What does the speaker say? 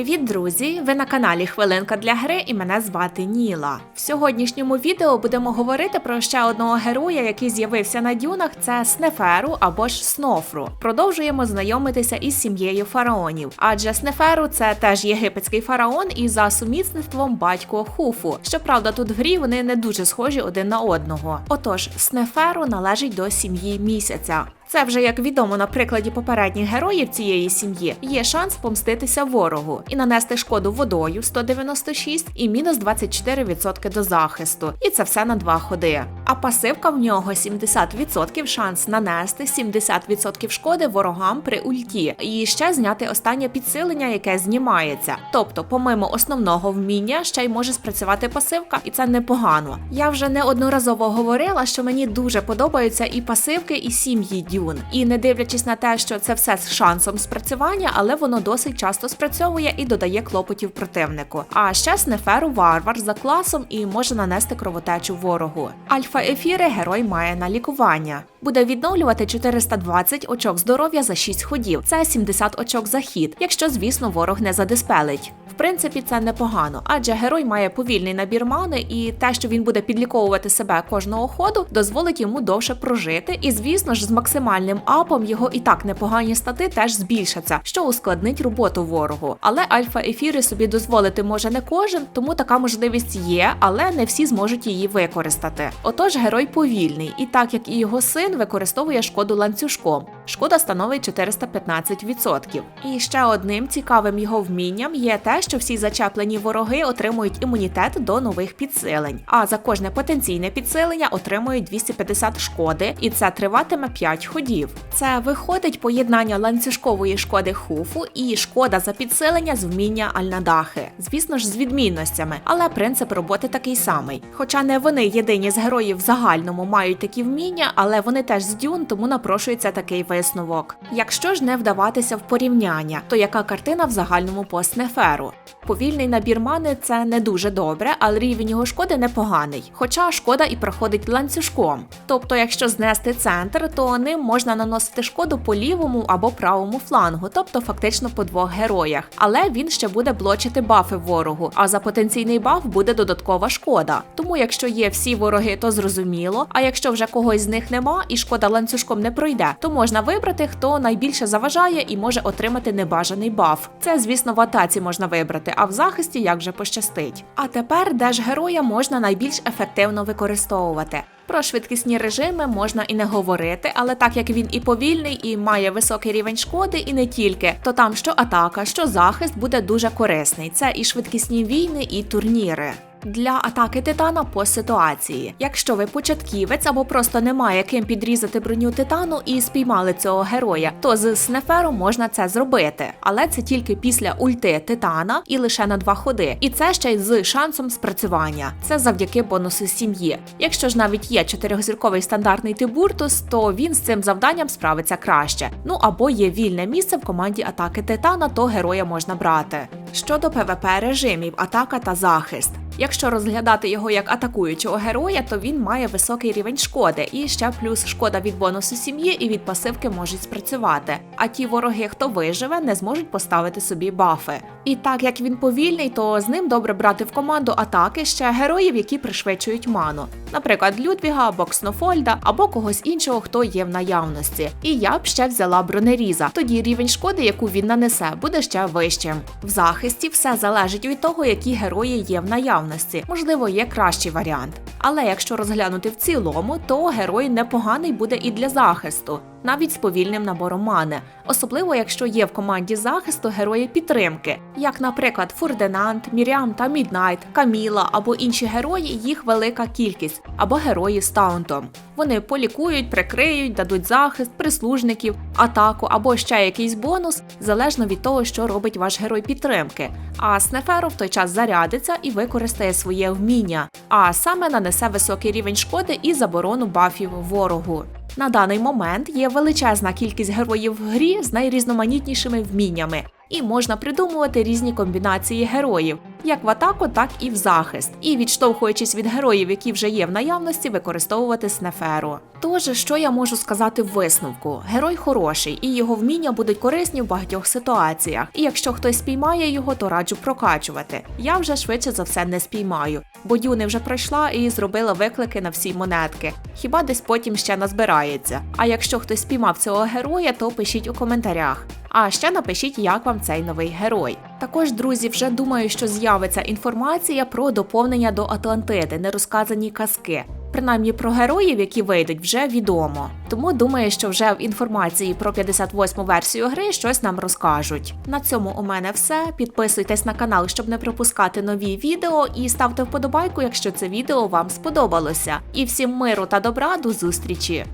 Привіт, друзі! Ви на каналі Хвилинка для гри і мене звати Ніла. В сьогоднішньому відео будемо говорити про ще одного героя, який з'явився на дюнах. Це Снеферу або ж Снофру. Продовжуємо знайомитися із сім'єю фараонів. Адже Снеферу це теж єгипетський фараон і за сумісництвом батько Хуфу. Щоправда, тут в грі вони не дуже схожі один на одного. Отож, Снеферу належить до сім'ї місяця. Це вже як відомо на прикладі попередніх героїв цієї сім'ї. Є шанс помститися ворогу і нанести шкоду водою 196 і мінус 24% до захисту. І це все на два ходи. А пасивка в нього 70% шанс нанести 70% шкоди ворогам при ульті, і ще зняти останнє підсилення, яке знімається. Тобто, помимо основного вміння, ще й може спрацювати пасивка, і це непогано. Я вже неодноразово говорила, що мені дуже подобаються і пасивки, і сім'ї дюн. І не дивлячись на те, що це все з шансом спрацювання, але воно досить часто спрацьовує і додає клопотів противнику. А ще Снеферу варвар за класом і може нанести кровотечу ворогу. Альфа ефіри герой має на лікування. Буде відновлювати 420 очок здоров'я за 6 ходів. Це 70 очок за хід, якщо, звісно, ворог не задиспелить. В принципі, це непогано, адже герой має повільний набір мани, і те, що він буде підліковувати себе кожного ходу, дозволить йому довше прожити. І, звісно ж, з максимальним апом його і так непогані стати теж збільшаться, що ускладнить роботу ворогу. Але альфа ефіри собі дозволити може не кожен, тому така можливість є, але не всі зможуть її використати. Отож, герой повільний, і так як і його син використовує шкоду ланцюжком. Шкода становить 415%. І ще одним цікавим його вмінням є те, що всі зачеплені вороги отримують імунітет до нових підсилень. А за кожне потенційне підсилення отримують 250 шкоди, і це триватиме 5 ходів. Це виходить поєднання ланцюжкової шкоди хуфу і шкода за підсилення з вміння Альнадахи. Звісно ж, з відмінностями, але принцип роботи такий самий. Хоча не вони єдині з героїв в загальному мають такі вміння, але вони теж з дюн, тому напрошується такий висновок. Якщо ж не вдаватися в порівняння, то яка картина в загальному по Снеферу? Повільний набір мани це не дуже добре, але рівень його шкоди непоганий. Хоча шкода і проходить ланцюжком. Тобто, якщо знести центр, то ним можна наносити шкоду по лівому або правому флангу, тобто фактично по двох героях. Але він ще буде блочити бафи ворогу, а за потенційний баф буде додаткова шкода. Тому, якщо є всі вороги, то зрозуміло. А якщо вже когось з них нема і шкода ланцюжком не пройде, то можна вибрати, хто найбільше заважає і може отримати небажаний баф. Це, звісно, в атаці можна вибрати, а в захисті як же пощастить. А тепер де ж героя можна найбільш ефективно використовувати. Про швидкісні режими можна і не говорити, але так як він і повільний, і має високий рівень шкоди, і не тільки, то там що атака, що захист буде дуже корисний. Це і швидкісні війни, і турніри. Для атаки титана по ситуації. Якщо ви початківець або просто немає ким підрізати броню титану і спіймали цього героя, то з снеферу можна це зробити. Але це тільки після ульти титана і лише на два ходи. І це ще й з шансом спрацювання. Це завдяки бонусу сім'ї. Якщо ж навіть є чотирьохзірковий стандартний Тибуртус, то він з цим завданням справиться краще. Ну або є вільне місце в команді атаки титана, то героя можна брати. Щодо ПВП режимів, атака та захист. Якщо розглядати його як атакуючого героя, то він має високий рівень шкоди, і ще плюс шкода від бонусу сім'ї і від пасивки можуть спрацювати. А ті вороги, хто виживе, не зможуть поставити собі бафи. І так як він повільний, то з ним добре брати в команду атаки ще героїв, які пришвидшують ману, наприклад, Людвіга або Кснофольда, або когось іншого, хто є в наявності. І я б ще взяла бронеріза. Тоді рівень шкоди, яку він нанесе, буде ще вищим. В захисті все залежить від того, які герої є в наявності можливо, є кращий варіант. Але якщо розглянути в цілому, то герой непоганий буде і для захисту, навіть з повільним набором мани, особливо якщо є в команді захисту герої підтримки, як, наприклад, Фурденант, Міріам та Міднайт, Каміла або інші герої, їх велика кількість, або герої з таунтом. Вони полікують, прикриють, дадуть захист, прислужників, атаку або ще якийсь бонус, залежно від того, що робить ваш герой підтримки. А Снеферу в той час зарядиться і використає своє вміння, а саме нанесе високий рівень шкоди і заборону бафів ворогу. На даний момент є величезна кількість героїв в грі з найрізноманітнішими вміннями. і можна придумувати різні комбінації героїв. Як в атаку, так і в захист, і відштовхуючись від героїв, які вже є в наявності, використовувати снеферу. Тож, що я можу сказати в висновку? Герой хороший, і його вміння будуть корисні в багатьох ситуаціях. І якщо хтось спіймає його, то раджу прокачувати. Я вже швидше за все не спіймаю, бо Дюни вже пройшла і зробила виклики на всі монетки. Хіба десь потім ще назбирається. А якщо хтось спіймав цього героя, то пишіть у коментарях. А ще напишіть, як вам цей новий герой. Також, друзі, вже думаю, що з'явиться інформація про доповнення до Атлантиди, нерозказані казки. Принаймні про героїв, які вийдуть, вже відомо. Тому думаю, що вже в інформації про 58-му версію гри щось нам розкажуть. На цьому у мене все. Підписуйтесь на канал, щоб не пропускати нові відео, і ставте вподобайку, якщо це відео вам сподобалося. І всім миру та добра до зустрічі!